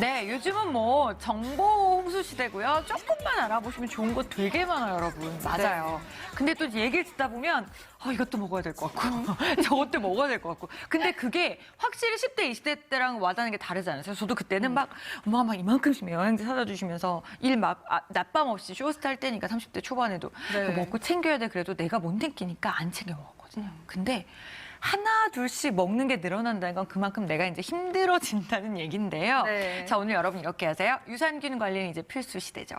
네, 요즘은 뭐 정보 홍수 시대고요. 조금만 알아보시면 좋은 거 되게 많아요, 여러분. 맞아요. 근데 또 얘기를 듣다 보면 아, 이것도 먹어야 될 것 같고 저것도 먹어야 될 것 같고. 근데 그게 확실히 10대, 20대 때랑 와닿는 게 다르잖아요. 그래서 저도 그때는 막 엄마가 막 이만큼씩 여행지 사다 주시면서 일막 아, 낮밤 없이 쇼스트 할 때니까 30대 초반에도 네. 먹고 챙겨야 돼. 그래도 내가 못 챙기니까 안 챙겨 먹었거든요. 근데 하나 둘씩 먹는 게 늘어난다는 건 그만큼 내가 이제 힘들어진다는 얘긴데요. 네. 자 오늘 여러분 이렇게 하세요. 유산균 관리는 이제 필수 시대죠.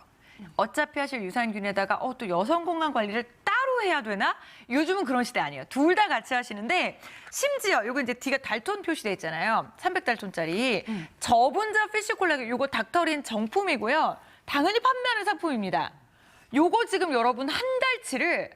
어차피 하실 유산균에다가 어, 또 여성 건강 관리를 따로 해야 되나? 요즘은 그런 시대 아니에요. 둘 다 같이 하시는데 심지어 요거 이제 D가 달톤 표시돼 있잖아요. 300달톤짜리. 저분자 피쉬 콜라겐 요거 닥터린 정품이고요. 당연히 판매하는 상품입니다. 요거 지금 여러분 한 달치를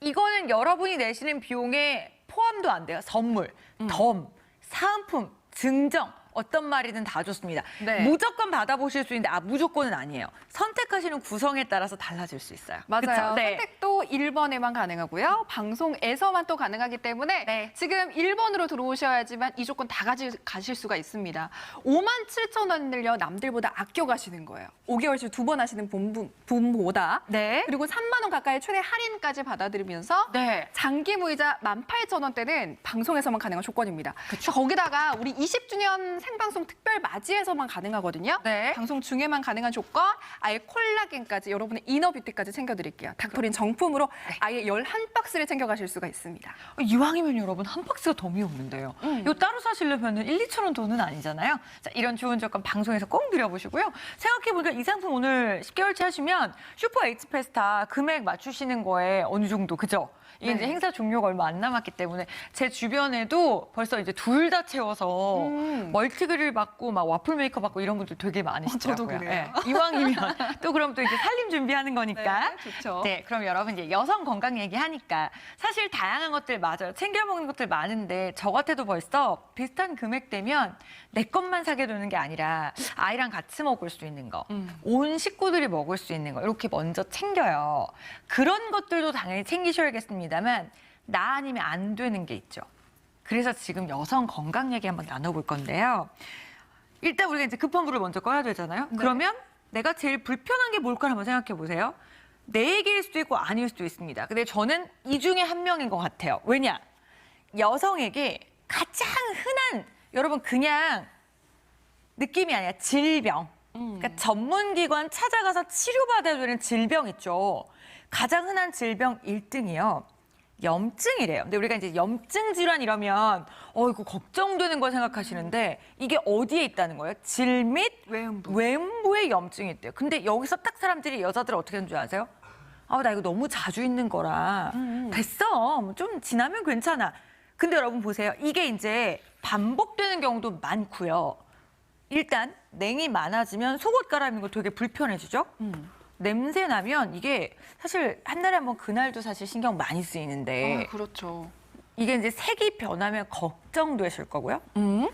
이거는 여러분이 내시는 비용에 포함도 안 돼요. 선물, 덤, 사은품, 증정 어떤 말이든 다 좋습니다. 네. 무조건 받아보실 수 있는데 아 무조건은 아니에요. 선택하시는 구성에 따라서 달라질 수 있어요. 맞아요. 그쵸? 네. 선택도 1번에만 가능하고요. 방송에서만 또 가능하기 때문에 네. 지금 1번으로 들어오셔야지만 이 조건 다 가지, 가실 수가 있습니다. 5만 7천 원을요 남들보다 아껴 가시는 거예요. 5개월씩 두 번 하시는 분, 분보다. 네. 그리고 3만 원 가까이 최대 할인까지 받아들이면서 네. 장기 무이자 18,000원대는 방송에서만 가능한 조건입니다. 그래서 거기다가 우리 20주년 생방송 특별 맞이에서만 가능하거든요. 네. 방송 중에만 가능한 조건, 아예 콜라겐까지 여러분의 이너 뷰티까지 챙겨드릴게요. 닥터린 정품으로 아예 11박스를 챙겨가실 수가 있습니다. 이왕이면 여러분 한 박스가 덤이 없는데요. 음. 이거 따로 사시려면 1, 2천 원 돈은 아니잖아요. 자, 이런 좋은 조건 방송에서 꼭 누려보시고요. 생각해보니까 이 상품 오늘 10개월치 하시면 슈퍼 H 페스타 금액 맞추시는 거에 어느 정도 그죠? 이게 네. 이제 행사 종료가 얼마 안 남았기 때문에 제 주변에도 벌써 이제 둘 다 채워서 음. 멀티그릴 받고 막 와플 메이커 받고 이런 분들 되게 많으시더라고요. 저도 그래요. 예, 이왕이면 또 그럼 또 이제 살림 준비하는 거니까. 네, 좋죠. 네, 그럼 여러분 이제 여성 건강 얘기하니까 사실 다양한 것들 맞아요. 챙겨 먹는 것들 많은데 저 같아도 벌써 비슷한 금액 되면 내 것만 사게 되는 게 아니라 아이랑 같이 먹을 수 있는 거, 음. 온 식구들이 먹을 수 있는 거 이렇게 먼저 챙겨요. 그런 것들도 당연히 챙기셔야겠습니다 만 나 아니면 안 되는 게 있죠. 그래서 지금 여성 건강 얘기 한번 나눠볼 건데요. 일단 우리가 이제 급한 불을 먼저 꺼야 되잖아요. 네. 그러면 내가 제일 불편한 게 뭘까 한번 생각해 보세요. 내 얘기일 수도 있고 아닐 수도 있습니다. 근데 저는 이 중에 한 명인 것 같아요. 왜냐? 여성에게 가장 흔한 여러분 그냥 느낌이 아니라 질병. 그러니까 전문기관 찾아가서 치료받아야 되는 질병 있죠. 가장 흔한 질병 1등이요. 염증이래요. 근데 우리가 이제 염증 질환 이러면 어 이거 걱정되는 걸 생각하시는데 이게 어디에 있다는 거예요? 질 및 외음부. 외음부에 염증이 있대요. 근데 여기서 딱 사람들이 여자들 어떻게 하는 줄 아세요? 아, 나 이거 너무 자주 있는 거라. 됐어. 뭐좀 지나면 괜찮아. 근데 여러분 보세요. 이게 이제 반복되는 경우도 많고요. 일단 냉이 많아지면 속옷 갈아입는 거 되게 불편해지죠? 음. 냄새 나면 이게 사실 한 달에 한 번 그날도 사실 신경 많이 쓰이는데 아, 그렇죠. 이게 이제 색이 변하면 걱정되실 거고요. 음?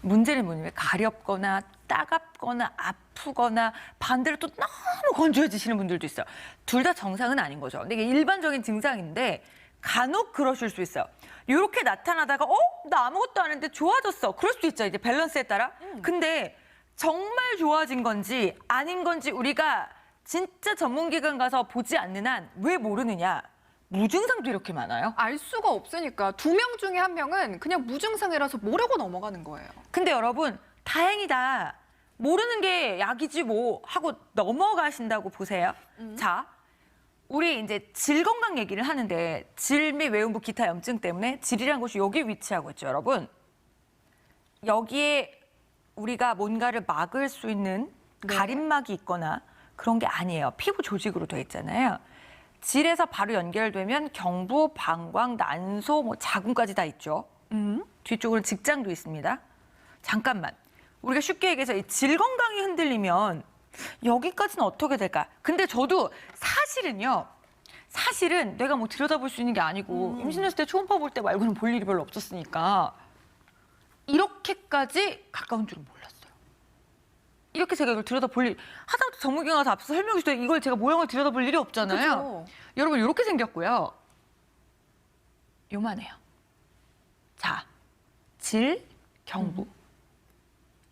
문제는 뭐냐면 가렵거나 따갑거나 아프거나 반대로 또 너무 건조해지시는 분들도 있어요. 둘 다 정상은 아닌 거죠. 근데 이게 일반적인 증상인데 간혹 그러실 수 있어요. 이렇게 나타나다가 어? 나 아무것도 안 했는데 좋아졌어. 그럴 수도 있죠. 이제 밸런스에 따라. 근데 정말 좋아진 건지 아닌 건지 우리가 진짜 전문기관 가서 보지 않는 한 왜 모르느냐. 무증상도 이렇게 많아요. 알 수가 없으니까 두 명 중에 한 명은 그냥 무증상이라서 모르고 넘어가는 거예요. 근데 여러분 다행이다. 모르는 게 약이지 뭐 하고 넘어가신다고 보세요. 자, 우리 이제 질 건강 얘기를 하는데 질 및 외음부 기타 염증 때문에 질이라는 곳이 여기 위치하고 있죠, 여러분. 여기에 우리가 뭔가를 막을 수 있는 네. 가림막이 있거나 그런 게 아니에요. 피부 조직으로 돼 있잖아요. 질에서 바로 연결되면 경부, 방광, 난소, 뭐 자궁까지 다 있죠. 음? 뒤쪽으로 직장도 있습니다. 잠깐만. 우리가 쉽게 얘기해서 이 질 건강이 흔들리면 여기까지는 어떻게 될까? 근데 저도 사실은요. 사실은 내가 뭐 들여다볼 수 있는 게 아니고 임신했을 때 초음파 볼 때 말고는 볼 일이 별로 없었으니까 이렇게까지 가까운 줄은 몰랐어요. 이렇게 제가 이걸 들여다볼 일, 하다못해 전문기관 가서 앞서 설명해 때 이걸 제가 모양을 들여다볼 일이 없잖아요. 그죠. 여러분 이렇게 생겼고요. 요만해요. 자, 질, 경부.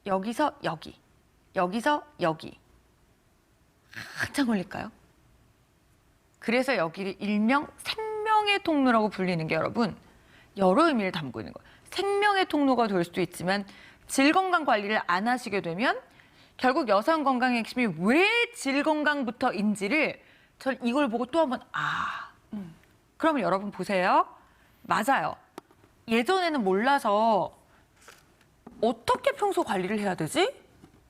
여기서 여기. 여기서 여기 한참 걸릴까요? 그래서 여기를 일명 생명의 통로라고 불리는 게 여러분 여러 의미를 담고 있는 거예요. 생명의 통로가 될 수도 있지만 질 건강 관리를 안 하시게 되면 결국 여성 건강의 핵심이 왜 질 건강부터인지를 전 이걸 보고 또 한번 아 그러면 여러분 보세요. 맞아요. 예전에는 몰라서 어떻게 평소 관리를 해야 되지?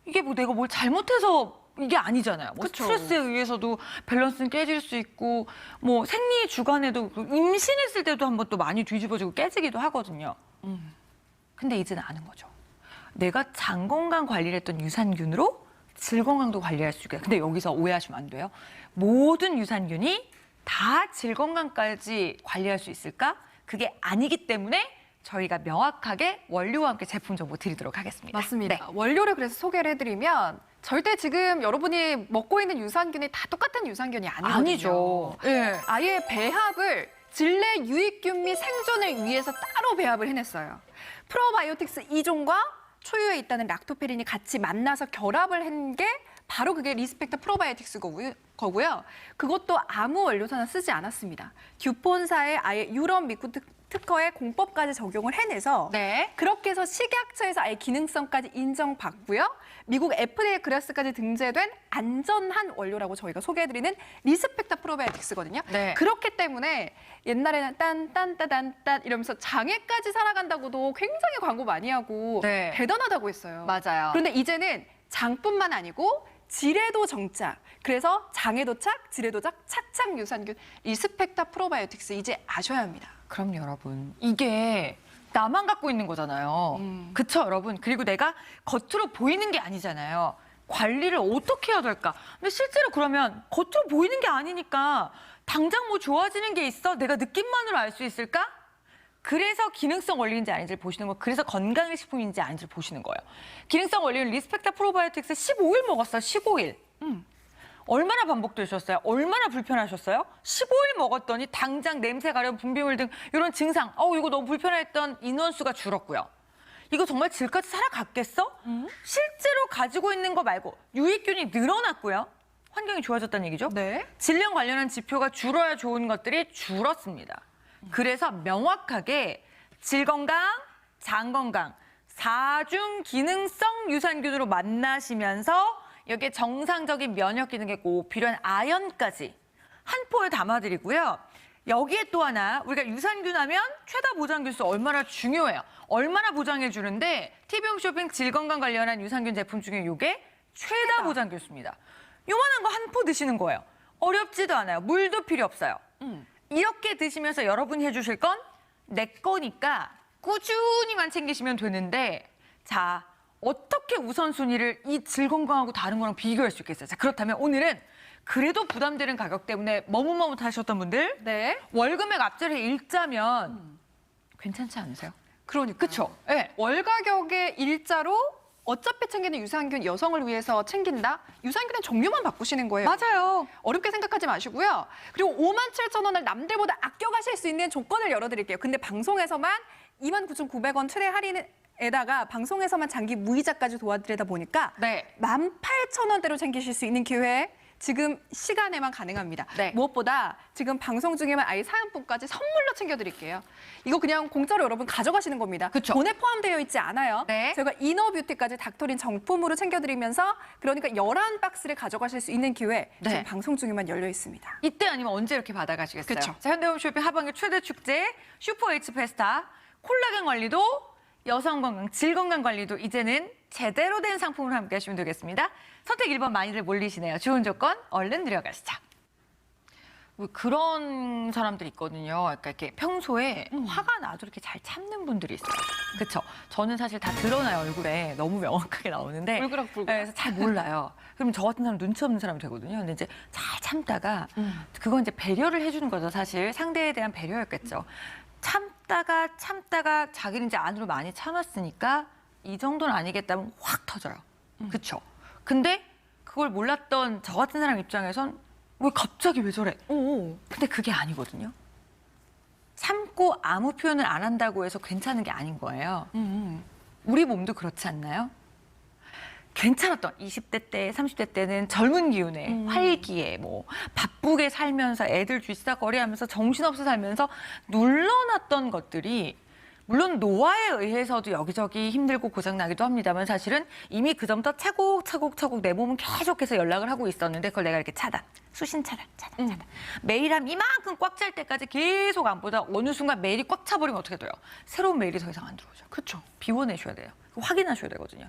이게 뭐 내가 뭘 잘못해서 이게 아니잖아요. 뭐 그쵸. 스트레스에 의해서도 밸런스는 깨질 수 있고 뭐 생리 주간에도 그 임신했을 때도 한번 또 많이 뒤집어지고 깨지기도 하거든요. 근데 이제는 아는 거죠. 내가 장 건강 관리를 했던 유산균으로 질 건강도 관리할 수 있게. 근데 여기서 오해하시면 안 돼요. 모든 유산균이 다 질 건강까지 관리할 수 있을까? 그게 아니기 때문에 저희가 명확하게 원료와 함께 제품 정보 드리도록 하겠습니다. 맞습니다. 네. 원료를 그래서 소개를 해드리면 절대 지금 여러분이 먹고 있는 유산균이 다 똑같은 유산균이 아니거든요. 아니죠. 예. 아예 배합을 질내 유익균 및 생존을 위해서 따로 배합을 해냈어요. 프로바이오틱스 2종과 초유에 있다는 락토페린이 같이 만나서 결합을 한 게 바로 그게 리스펙터 프로바이오틱스 거고요. 그것도 아무 원료사나 쓰지 않았습니다. 듀폰사의 아예 유럽 미국 특- 특허에 공법까지 적용을 해내서 네. 그렇게 해서 식약처에서 아예 기능성까지 인정받고요. 미국 FDA 클래스까지 등재된 안전한 원료라고 저희가 소개해드리는 리스펙터 프로바이오틱스거든요. 네. 그렇기 때문에 옛날에는 딴딴따단딴 이러면서 장애까지 살아간다고도 굉장히 광고 많이 하고 네. 대단하다고 했어요. 맞아요. 그런데 이제는 장뿐만 아니고 질에도 정착. 그래서 장에 도착, 질에 도착, 착착 유산균 리스펙터 프로바이오틱스 이제 아셔야 합니다. 그럼 여러분 이게 나만 갖고 있는 거잖아요. 음. 그쵸 여러분? 그리고 내가 겉으로 보이는 게 아니잖아요. 관리를 어떻게 해야 될까? 근데 실제로 그러면 겉으로 보이는 게 아니니까 당장 뭐 좋아지는 게 있어? 내가 느낌만으로 알 수 있을까? 그래서 기능성 원리인지 아닌지를 보시는 거, 그래서 건강식품인지 아닌지를 보시는 거예요. 기능성 원리는 리스펙타 프로바이오틱스 15일 먹었어요. 15일. 얼마나 반복되셨어요? 얼마나 불편하셨어요? 15일 먹었더니 당장 냄새 가려 분비물 등 이런 증상, 어우 이거 너무 불편했던 인원수가 줄었고요. 이거 정말 질까지 살아갔겠어? 실제로 가지고 있는 거 말고 유익균이 늘어났고요. 환경이 좋아졌다는 얘기죠. 네. 질량 관련한 지표가 줄어야 좋은 것들이 줄었습니다. 그래서 명확하게 질 건강, 장 건강, 사중 기능성 유산균으로 만나시면서 여기에 정상적인 면역 기능에 꼭 필요한 아연까지 한 포에 담아드리고요. 여기에 또 하나 우리가 유산균 하면 최다 보장 교수 얼마나 중요해요. 얼마나 보장해 주는데 TV홈 쇼핑 질 건강 관련한 유산균 제품 중에 이게 최다 보장 교수입니다. 요만한 거 한 포 드시는 거예요. 어렵지도 않아요. 물도 필요 없어요. 이렇게 드시면서 여러분이 해주실 건 내 거니까 꾸준히만 챙기시면 되는데 자 어떻게 우선순위를 이 질 건강하고 다른 거랑 비교할 수 있겠어요? 자 그렇다면 오늘은 그래도 부담되는 가격 때문에 머뭇머뭇하셨던 분들 네. 월금액 앞자리에 일자면 괜찮지 않으세요? 그러니까. 그쵸? 네. 월 가격의 일자로 어차피 챙기는 유산균 여성을 위해서 챙긴다? 유산균의 종류만 바꾸시는 거예요. 맞아요. 어렵게 생각하지 마시고요. 그리고 5만 7천 원을 남들보다 아껴 가실 수 있는 조건을 열어드릴게요. 근데 방송에서만 2만 9,900원 최대 할인 에다가 방송에서만 장기 무이자까지 도와드리다 보니까 네. 18,000원대로 챙기실 수 있는 기회 지금 시간에만 가능합니다. 네. 무엇보다 지금 방송 중에만 아예 사은품까지 선물로 챙겨드릴게요. 이거 그냥 공짜로 여러분 가져가시는 겁니다. 그쵸. 돈에 포함되어 있지 않아요. 네. 저희가 이너뷰티까지 닥터린 정품으로 챙겨드리면서 그러니까 11박스를 가져가실 수 있는 기회 네. 지금 방송 중에만 열려 있습니다. 이때 아니면 언제 이렇게 받아가시겠어요? 그쵸. 자, 현대홈 쇼핑 하반기 최대 축제 슈퍼 H 페스타 콜라겐 관리도 여성 건강, 질 건강 관리도 이제는 제대로 된 상품으로 함께 하시면 되겠습니다. 선택 1번 많이들 몰리시네요. 좋은 조건 얼른 들어가시죠. 뭐 그런 사람들이 있거든요. 그러니까 이렇게 평소에 화가 나도 이렇게 잘 참는 분들이 있어요. 그렇죠. 저는 사실 다 드러나요 얼굴에 너무 명확하게 나오는데 울그락불그락. 네, 그래서 잘 몰라요. 그럼 저 같은 사람 눈치 없는 사람이 되거든요. 근데 이제 잘 참다가 그건 이제 배려를 해주는 거죠. 사실 상대에 대한 배려였겠죠. 참 다가 참다가 자기는 이제 안으로 많이 참았으니까 이 정도는 아니겠다면 확 터져요. 그렇죠. 근데 그걸 몰랐던 저 같은 사람 입장에선 왜 갑자기 왜 저래? 오. 근데 그게 아니거든요. 참고 아무 표현을 안 한다고 해서 괜찮은 게 아닌 거예요. 음. 우리 몸도 그렇지 않나요? 괜찮았던 20대 때, 30대 때는 젊은 기운에 음. 활기에 뭐 바쁘게 살면서 애들 쥐싸거리하면서 정신없이 살면서 눌러놨던 것들이 물론 노화에 의해서도 여기저기 힘들고 고장나기도 합니다만 사실은 이미 그 전부터 차곡차곡차곡 내 몸은 계속해서 연락을 하고 있었는데 그걸 내가 이렇게 차단, 수신 차단, 차단, 차단. 메일 한 이만큼 꽉 찰 때까지 계속 안 보다 어느 순간 메일이 꽉 차버리면 어떻게 돼요? 새로운 메일이 더 이상 안 들어오죠. 그렇죠. 비워내셔야 돼요. 확인하셔야 되거든요.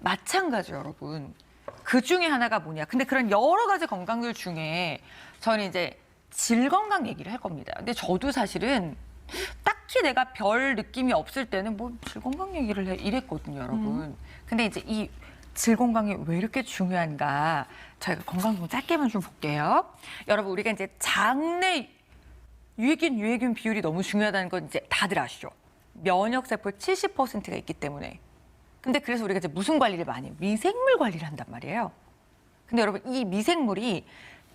마찬가지 여러분. 그 중에 하나가 뭐냐. 근데 그런 여러 가지 건강들 중에 저는 이제 질 건강 얘기를 할 겁니다. 근데 저도 사실은 딱히 내가 별 느낌이 없을 때는 뭐 질 건강 얘기를 해 이랬거든요, 여러분. 근데 이제 이 질 건강이 왜 이렇게 중요한가 저희가 건강 좀 짧게만 좀 볼게요. 여러분 우리가 이제 장내 유해균 유해균 비율이 너무 중요하다는 건 이제 다들 아시죠? 면역 세포 70%가 있기 때문에. 근데 그래서 우리가 이제 무슨 관리를 많이? 미생물 관리를 한단 말이에요. 근데 여러분 이 미생물이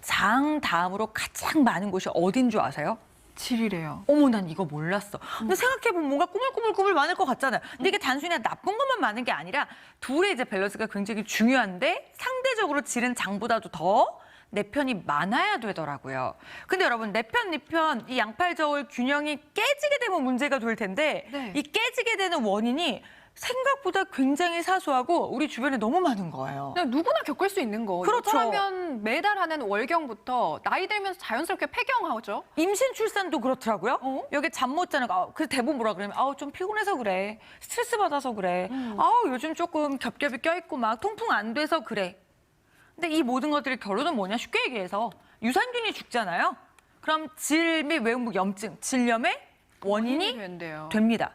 장 다음으로 가장 많은 곳이 어딘 줄 아세요? 질이래요. 어머 난 이거 몰랐어. 근데 생각해보면 뭔가 꾸물꾸물꾸물 많을 것 같잖아요. 근데 이게 단순히 나쁜 것만 많은 게 아니라 둘의 이제 밸런스가 굉장히 중요한데 상대적으로 질은 장보다도 더 내 편이 많아야 되더라고요. 근데 여러분 내 편, 네 편, 이 양팔 저울 균형이 깨지게 되면 문제가 될 텐데 네. 이 깨지게 되는 원인이 생각보다 굉장히 사소하고 우리 주변에 너무 많은 거예요. 그냥 누구나 겪을 수 있는 거. 그렇죠. 그러면 매달 하는 월경부터 나이 들면서 자연스럽게 폐경하죠. 임신 출산도 그렇더라고요. 어? 여기 잠 못 자는 거. 아, 그 대부분 뭐라 그러면 아우 좀 피곤해서 그래. 스트레스 받아서 그래. 음. 아우 요즘 조금 겹겹이 껴있고 막 통풍 안 돼서 그래. 근데 이 모든 것들의 결론은 뭐냐? 쉽게 얘기해서 유산균이 죽잖아요. 그럼 질 및 외음부 염증, 질염의 원인이 된대요. 됩니다.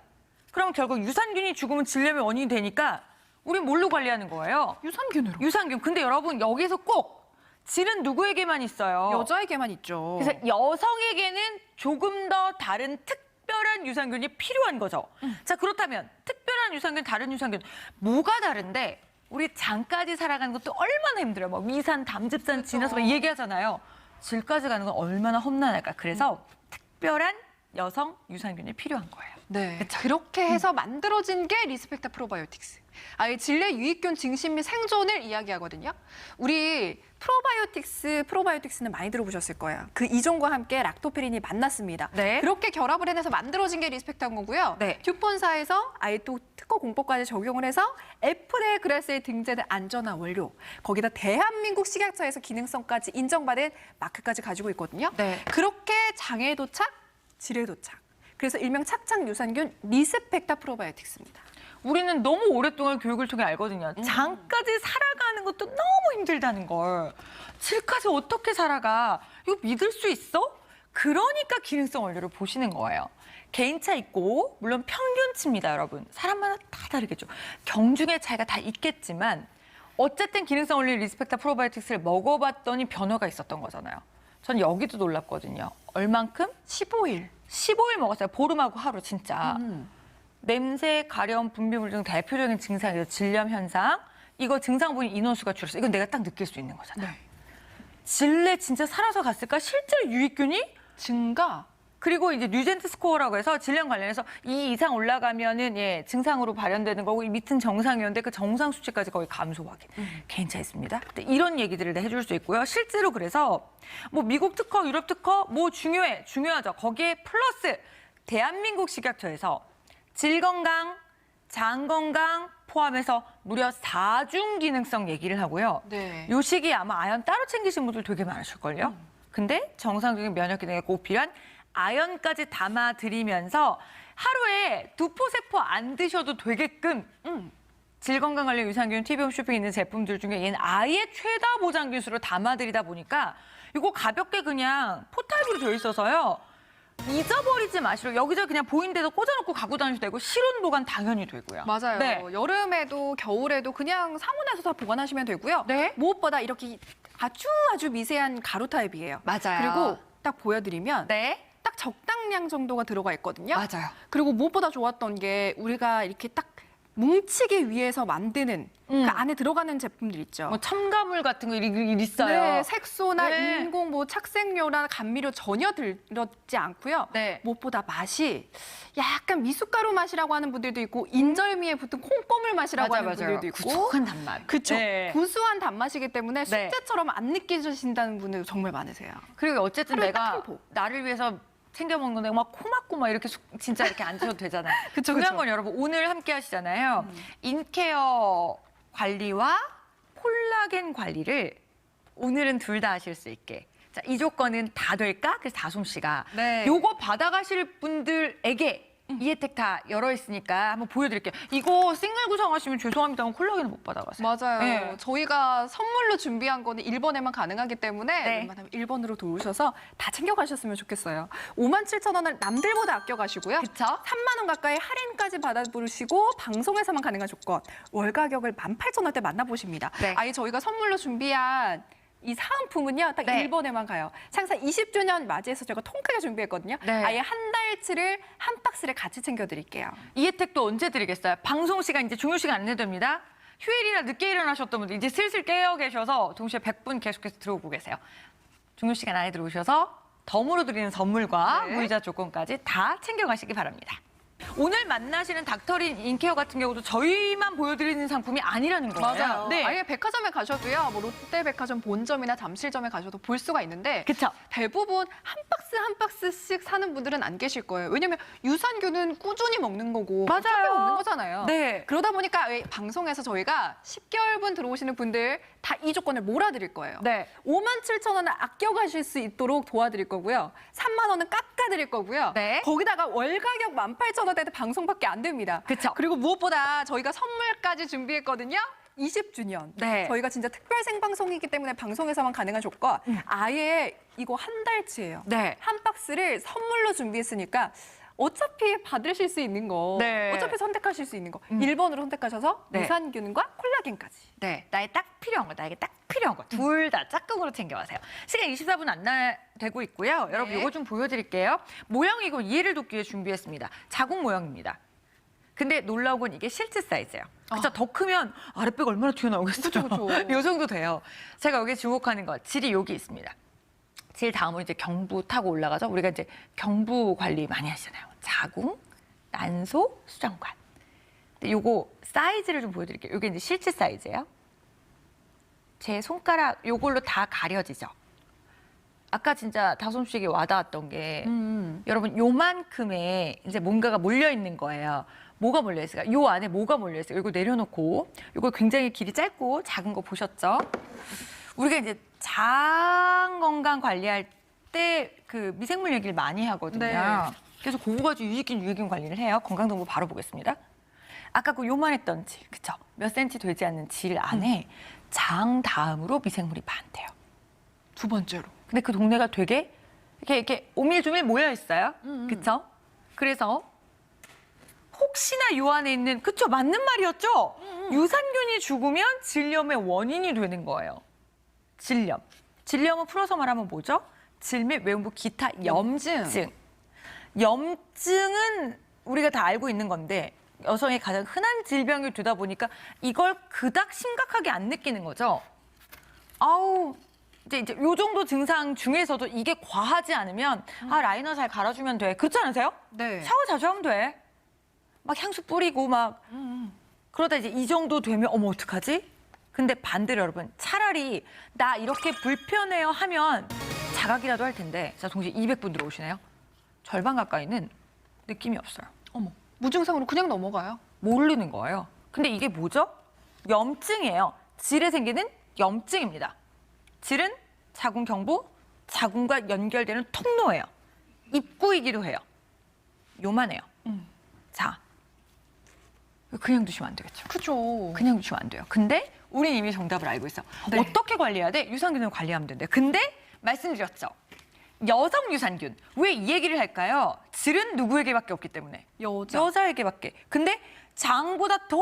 그럼 결국 유산균이 죽으면 질염의 원인이 되니까 우린 뭘로 관리하는 거예요? 유산균으로. 유산균. 근데 여러분 여기서 꼭 질은 누구에게만 있어요? 여자에게만 있죠. 그래서 여성에게는 조금 더 다른 특별한 유산균이 필요한 거죠. 자 그렇다면 특별한 유산균, 다른 유산균 뭐가 다른데 우리 장까지 살아가는 것도 얼마나 힘들어요. 뭐 위산, 담즙산 지나서 막 얘기하잖아요. 질까지 가는 건 얼마나 험난할까. 그래서 특별한 여성 유산균이 필요한 거예요. 네. 그렇게 해서 만들어진 게 리스펙타 프로바이오틱스. 아예 질내 유익균 증식 및 생존을 이야기하거든요. 우리 프로바이오틱스, 프로바이오틱스는 많이 들어보셨을 거예요. 그 이종과 함께 락토페린이 만났습니다. 네. 그렇게 결합을 해내서 만들어진 게 리스펙타인 거고요. 네. 듀폰사에서 아예 또 특허 공법까지 적용을 해서 에프레 그라스에 등재된 안전한 원료, 거기다 대한민국 식약처에서 기능성까지 인정받은 마크까지 가지고 있거든요. 네. 그렇게 장에 도착, 질에 도착. 그래서 일명 착착 유산균 리스펙타 프로바이오틱스입니다. 우리는 너무 오랫동안 교육을 통해 알거든요. 장까지 살아가는 것도 너무 힘들다는 걸. 질까지 어떻게 살아가? 이거 믿을 수 있어? 그러니까 기능성 원료를 보시는 거예요. 개인차 있고 물론 평균치입니다, 여러분. 사람마다 다 다르겠죠. 경중의 차이가 다 있겠지만 어쨌든 기능성 원료 리스펙타 프로바이오틱스를 먹어봤더니 변화가 있었던 거잖아요. 전 여기도 놀랍거든요. 얼만큼? 15일. 15일 먹었어요. 보름하고 하루 진짜. 음. 냄새, 가려움, 분비물 등 대표적인 증상이죠. 질염 현상. 이거 증상 보니 인원수가 줄었어. 이건 내가 딱 느낄 수 있는 거잖아 요. 네. 질내 진짜 살아서 갔을까? 실제로 유익균이? 증가. 그리고 이제 뉴젠트 스코어라고 해서 질량 관련해서 이 이상 올라가면은 예, 증상으로 발현되는 거고 이 밑은 정상이었는데 그 정상 수치까지 거의 감소 확인. 개인차 있습니다. 근데 이런 얘기들을 해줄 수 있고요. 실제로 그래서 뭐 미국 특허, 유럽 특허 뭐 중요해, 중요하죠. 거기에 플러스 대한민국 식약처에서 질 건강, 장 건강 포함해서 무려 사중 기능성 얘기를 하고요. 네. 요 시기에 아마 아연 따로 챙기신 분들 되게 많으실걸요. 근데 정상적인 면역 기능에 꼭 필요한 아연까지 담아드리면서 하루에 두 포, 세 포 안 드셔도 되게끔 음. 질 건강 관련 유산균 TB홈 쇼핑에 있는 제품들 중에 얘는 아예 최다 보장 기수로 담아드리다 보니까 이거 가볍게 그냥 포탈브로 되어 있어서요. 잊어버리지 마시고 여기저기 그냥 보이는 데서 꽂아놓고 갖고 다니셔도 되고 실온 보관 당연히 되고요. 맞아요. 네. 여름에도 겨울에도 그냥 상온에서 다 보관하시면 되고요. 네. 무엇보다 이렇게 아주 아주 미세한 가루 타입이에요. 맞아요. 그리고 딱 보여드리면 네. 딱 적당량 정도가 들어가 있거든요. 맞아요. 그리고 무엇보다 좋았던 게 우리가 이렇게 딱 뭉치기 위해서 만드는 음. 그 안에 들어가는 제품들 있죠. 뭐 첨가물 같은 거 이- 이- 있어요. 네, 색소나 네. 인공 뭐 착색료나 감미료 전혀 들었지 않고요. 네. 무엇보다 맛이 약간 미숫가루 맛이라고 하는 분들도 있고 인절미에 붙은 콩고물 맛이라고 맞아 하는 맞아요. 분들도 있고 구수한 단맛. 그쵸. 네. 구수한 단맛이기 때문에 네. 숙제처럼 안 느끼신다는 분들 정말 많으세요. 그리고 어쨌든 내가. 나를 위해서 챙겨 먹는 건데 막 코막고 막 이렇게 숙- 진짜 이렇게 안 드셔도 되잖아요. 그쵸, 중요한 그쵸. 건 여러분 오늘 함께 하시잖아요. 인케어 관리와 콜라겐 관리를 오늘은 둘 다 하실 수 있게. 자, 이 조건은 다 될까? 그래서 다솜 씨가 네. 요거 받아가실 분들에게 이 혜택 다 열어 있으니까 한번 보여드릴게요. 이거 싱글 구성하시면 죄송합니다만 콜라겐을 못 받아가세요. 맞아요. 네. 저희가 선물로 준비한 거는 1번에만 가능하기 때문에 네. 웬만하면 1번으로 도우셔서 다 챙겨가셨으면 좋겠어요. 5만 7천 원을 남들보다 아껴가시고요. 그쵸? 3만 원 가까이 할인까지 받아보시고 방송에서만 가능한 조건 월 가격을 18,000원대 만나보십니다. 네. 아예 저희가 선물로 준비한 이 사은품은요 딱 네. 1번에만 가요. 창사 20주년 맞이해서 제가 통크게 준비했거든요. 네. 아예 한 달치를 한 박스를 같이 챙겨드릴게요. 이 혜택도 언제 드리겠어요? 방송 시간 이제 종료 시간 안내됩니다. 휴일이라 늦게 일어나셨던 분들 이제 슬슬 깨어 계셔서 동시에 100분 계속해서 들어오고 계세요. 종료 시간 안에 들어오셔서 덤으로 드리는 선물과 네. 무이자 조건까지 다 챙겨가시기 바랍니다. 오늘 만나시는 닥터린 인케어 같은 경우도 저희만 보여드리는 상품이 아니라는 거예요. 네. 아예 백화점에 가셔도요. 뭐 롯데백화점 본점이나 잠실점에 가셔도 볼 수가 있는데 그쵸? 대부분 한 박스 한 박스씩 사는 분들은 안 계실 거예요. 왜냐면 유산균은 꾸준히 먹는 거고 맞아요. 어차피 먹는 거잖아요. 네. 그러다 보니까 왜 방송에서 저희가 10개월분 들어오시는 분들 다 이 조건을 몰아드릴 거예요. 네. 5만 7천 원을 아껴 가실 수 있도록 도와드릴 거고요. 3만 원은 깎아 드릴 거고요. 네. 거기다가 월 가격 18,000원대도 방송밖에 안 됩니다. 그쵸. 그리고 무엇보다 저희가 선물까지 준비했거든요. 20주년. 네. 저희가 진짜 특별 생방송이기 때문에 방송에서만 가능한 조건. 음. 아예 이거 한 달치예요. 네. 한 박스를 선물로 준비했으니까 어차피 받으실 수 있는 거, 네. 어차피 선택하실 수 있는 거, 음. 1번으로 선택하셔서 네. 유산균과 콜라겐까지. 네, 나의 딱 필요한 거, 나에게 딱 필요한 거, 둘 다 짝꿍으로 챙겨가세요. 시간 24분 안 나 되고 있고요. 여러분, 네. 이거 좀 보여드릴게요. 모양 이거 이해를 돕기 위해 준비했습니다. 자궁 모양입니다. 근데 놀라운 건 이게 실제 사이즈예요. 그쵸? 아. 더 크면 아랫배가 얼마나 튀어나오겠어요. 그쵸, 그쵸. 요 정도 돼요. 제가 여기 주목하는 거, 질이 여기 있습니다. 질 다음으로 이제 경부 타고 올라가서 우리가 이제 경부 관리 많이 하시잖아요. 자궁, 난소, 수정관. 근데 요거 사이즈를 좀 보여드릴게요. 요게 이제 실제 사이즈예요. 제 손가락 요걸로 다 가려지죠. 아까 진짜 다솜 씨에게 와닿았던 게 음. 여러분 요만큼의 이제 뭔가가 몰려 있는 거예요. 뭐가 몰려 있을까? 요 안에 뭐가 몰려 있어요? 이거 내려놓고 이거 굉장히 길이 짧고 작은 거 보셨죠? 우리가 이제 장 건강 관리할 때 그 미생물 얘기를 많이 하거든요. 네. 그래서 그거 가지고 유익균 유해균 관리를 해요. 건강 정보 바로 보겠습니다. 아까 그 요만했던 질, 그쵸? 몇 센치 되지 않는 질 안에 장 다음으로 미생물이 많대요. 두 번째로. 근데 그 동네가 되게 이렇게 이렇게 오밀조밀 모여 있어요. 음, 음. 그쵸? 그래서 혹시나 요 안에 있는 그쵸 맞는 말이었죠. 음, 유산균이 죽으면 질염의 원인이 되는 거예요. 질염. 질염은 풀어서 말하면 뭐죠? 질밀, 외음부, 기타, 염증. 염증. 염증은 우리가 다 알고 있는 건데 여성의 가장 흔한 질병이 되다 보니까 이걸 그닥 심각하게 안 느끼는 거죠. 아우 이제 이제 요 정도 증상 중에서도 이게 과하지 않으면 아 라이너 잘 갈아주면 돼. 그렇지 않으세요? 네. 샤워 자주 하면 돼. 막 향수 뿌리고 막 음. 그러다 이제 이 정도 되면 어머 어떡하지? 근데 반대로 여러분 차라리 나 이렇게 불편해요 하면 자각이라도 할 텐데 자 동시에 200분 들어오시네요. 절반 가까이는 느낌이 없어요. 어머. 무증상으로 그냥 넘어가요. 모르는 거예요. 근데 이게 뭐죠? 염증이에요. 질에 생기는 염증입니다. 질은 자궁 경부, 자궁과 연결되는 통로예요. 입구이기도 해요. 요만해요. 음. 자, 그냥 두시면 안 되겠죠. 그죠. 그냥 두시면 안 돼요. 근데 우린 이미 정답을 알고 있어. 네. 어떻게 관리해야 돼? 유산균을 관리하면 된대. 근데 말씀드렸죠. 여성 유산균. 왜 이 얘기를 할까요? 질은 누구에게밖에 없기 때문에. 여자. 여자에게밖에. 근데 장보다 더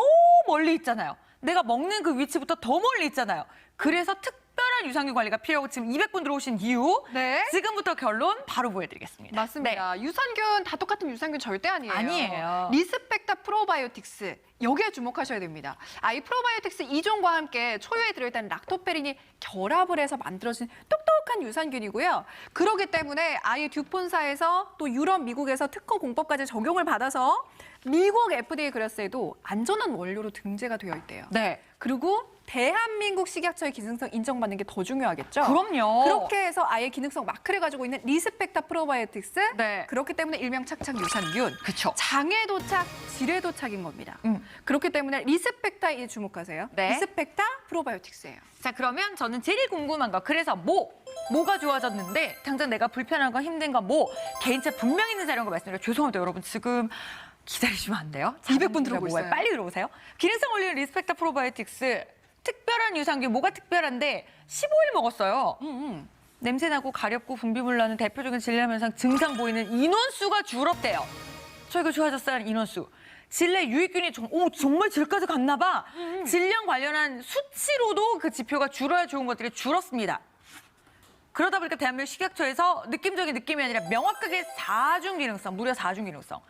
멀리 있잖아요. 내가 먹는 그 위치부터 더 멀리 있잖아요. 그래서 특별히 특별한 유산균 관리가 필요하고 지금 200분 들어오신 이유 네. 지금부터 결론 바로 보여드리겠습니다. 맞습니다. 유산균 다 똑같은 유산균 절대 아니에요. 네. 아니에요. 리스펙타 프로바이오틱스 여기에 주목하셔야 됩니다. 아, 이 프로바이오틱스 2종과 함께 초유에 들어있다는 락토페린이 결합을 해서 만들어진 똑똑한 유산균이고요. 그렇기 때문에 아예 듀폰사에서 또 유럽, 미국에서 특허 공법까지 적용을 받아서 미국 FDA 그라스에도 안전한 원료로 등재가 되어 있대요. 네. 그리고 대한민국 식약처의 기능성 인정받는 게 더 중요하겠죠. 그럼요. 그렇게 해서 아예 기능성 마크를 가지고 있는 리스펙타 프로바이오틱스. 네. 그렇기 때문에 일명 착착 유산균. 그쵸. 장애 도착, 질의 도착인 겁니다. 음. 그렇기 때문에 리스펙타에 주목하세요. 네. 리스펙타 프로바이오틱스예요. 자 그러면 저는 제일 궁금한 거 그래서 뭐 뭐가 좋아졌는데 당장 내가 불편한 거 힘든 거뭐 개인차 분명 있는 자료인 거 말씀드려요 죄송합니다 여러분 지금 기다리시면 안 돼요 200분 들어오고 뭐예요? 있어요. 빨리 들어오세요 기능성 올리는 리스펙타 프로바이오틱스 특별한 유산균 뭐가 특별한데 15일 먹었어요 음, 음. 냄새나고 가렵고 분비물 나는 대표적인 질염 현상 증상 보이는 인원수가 줄었대요. 저희가 좋아졌어요 인원수. 질내 유익균이 정, 오, 정말 질까지 갔나 봐. 질량 관련한 수치로도 그 지표가 줄어야 좋은 것들이 줄었습니다. 그러다 보니까 대한민국 식약처에서 느낌적인 느낌이 아니라 명확하게 사중 기능성, 무려 사중 기능성.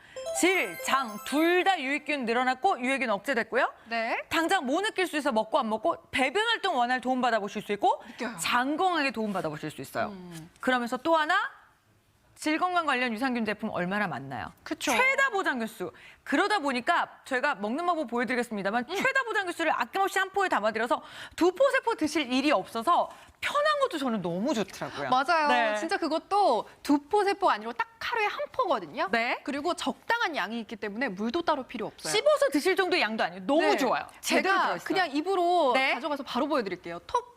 질, 장 둘 다 유익균 늘어났고 유해균 억제됐고요. 네. 당장 뭐 느낄 수 있어 먹고 안 먹고 배변 활동 원활 도움 받아 보실 수 있고 느껴요. 음. 장 건강에 도움 받아 보실 수 있어요. 그러면서 또 하나 질 건강 관련 유산균 제품 얼마나 많나요? 그쵸. 최다 보장 교수. 그러다 보니까 저희가 먹는 방법 보여드리겠습니다만 음. 최다 보장 교수를 아낌없이 한 포에 담아들여서 두 포 세 포 드실 일이 없어서 편한 것도 저는 너무 좋더라고요. 맞아요. 네. 진짜 그것도 두 포, 세 포 아니고 딱 하루에 한 포거든요. 네. 그리고 적당한 양이 있기 때문에 물도 따로 필요 없어요. 씹어서 드실 정도의 양도 아니에요. 너무 네. 좋아요. 제가. 그냥 입으로 네. 가져가서 바로 보여드릴게요. 톡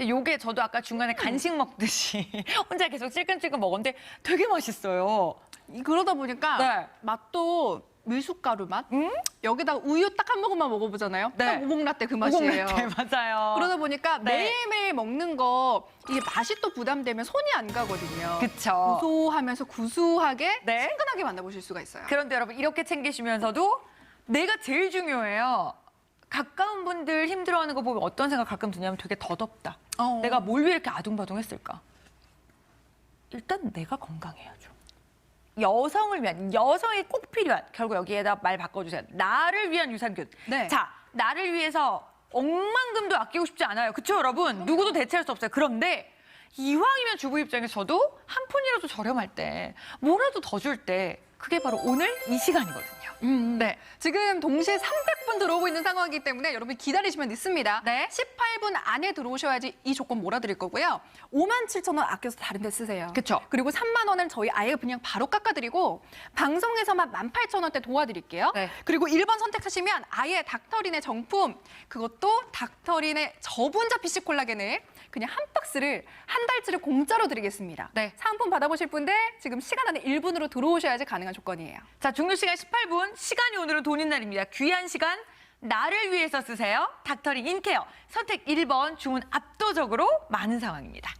근데 요게 저도 아까 중간에 간식 먹듯이 혼자 계속 찔끔찔끔 먹었는데 되게 맛있어요. 이- 그러다 보니까 네. 맛도 밀숫가루 맛. 음? 여기다가 우유 딱 한 모금만 먹어보잖아요. 네. 딱 오목라떼 그 맛이에요. 오곡라떼, 맞아요. 그러다 보니까 네. 매일매일 먹는 거 이게 맛이 또 부담되면 손이 안 가거든요. 그쵸. 고소하면서 구수하게 네. 친근하게 만나보실 수가 있어요. 그런데 여러분 이렇게 챙기시면서도 내가 제일 중요해요. 가까운 분들 힘들어하는 거 보면 어떤 생각 가끔 드냐면 되게 더덥다. 어. 내가 뭘 위해 이렇게 아둥바둥했을까? 일단 내가 건강해야죠. 여성을 위한 여성이 꼭 필요한 결국 여기에다 말 바꿔주세요. 나를 위한 유산균. 네. 자, 나를 위해서 억만금도 아끼고 싶지 않아요. 그렇죠, 여러분? 누구도 대체할 수 없어요. 그런데 이왕이면 주부 입장에서 저도 한 푼이라도 저렴할 때 뭐라도 더 줄 때 그게 바로 오늘 이 시간이거든요. 음, 네. 지금 동시에 300분 들어오고 있는 상황이기 때문에 여러분 기다리시면 늦습니다. 네. 18분 안에 들어오셔야지 이 조건 몰아드릴 거고요. 5만 7천 원 아껴서 다른 데 쓰세요. 그쵸. 그리고 3만 원을 저희 아예 그냥 바로 깎아드리고 방송에서만 18,000원대 도와드릴게요. 네. 그리고 1번 선택하시면 아예 닥터린의 정품 그것도 닥터린의 저분자 PC 콜라겐을 그냥 한 박스를 한 달치를 공짜로 드리겠습니다. 네. 상품 받아보실 분들 지금 시간 안에 1분으로 들어오셔야지 가능한 조건이에요. 자, 종료 시간 18분. 시간이 오늘은 돈인 날입니다. 귀한 시간 나를 위해서 쓰세요. 닥터리 인케어. 선택 1번 주문 압도적으로 많은 상황입니다.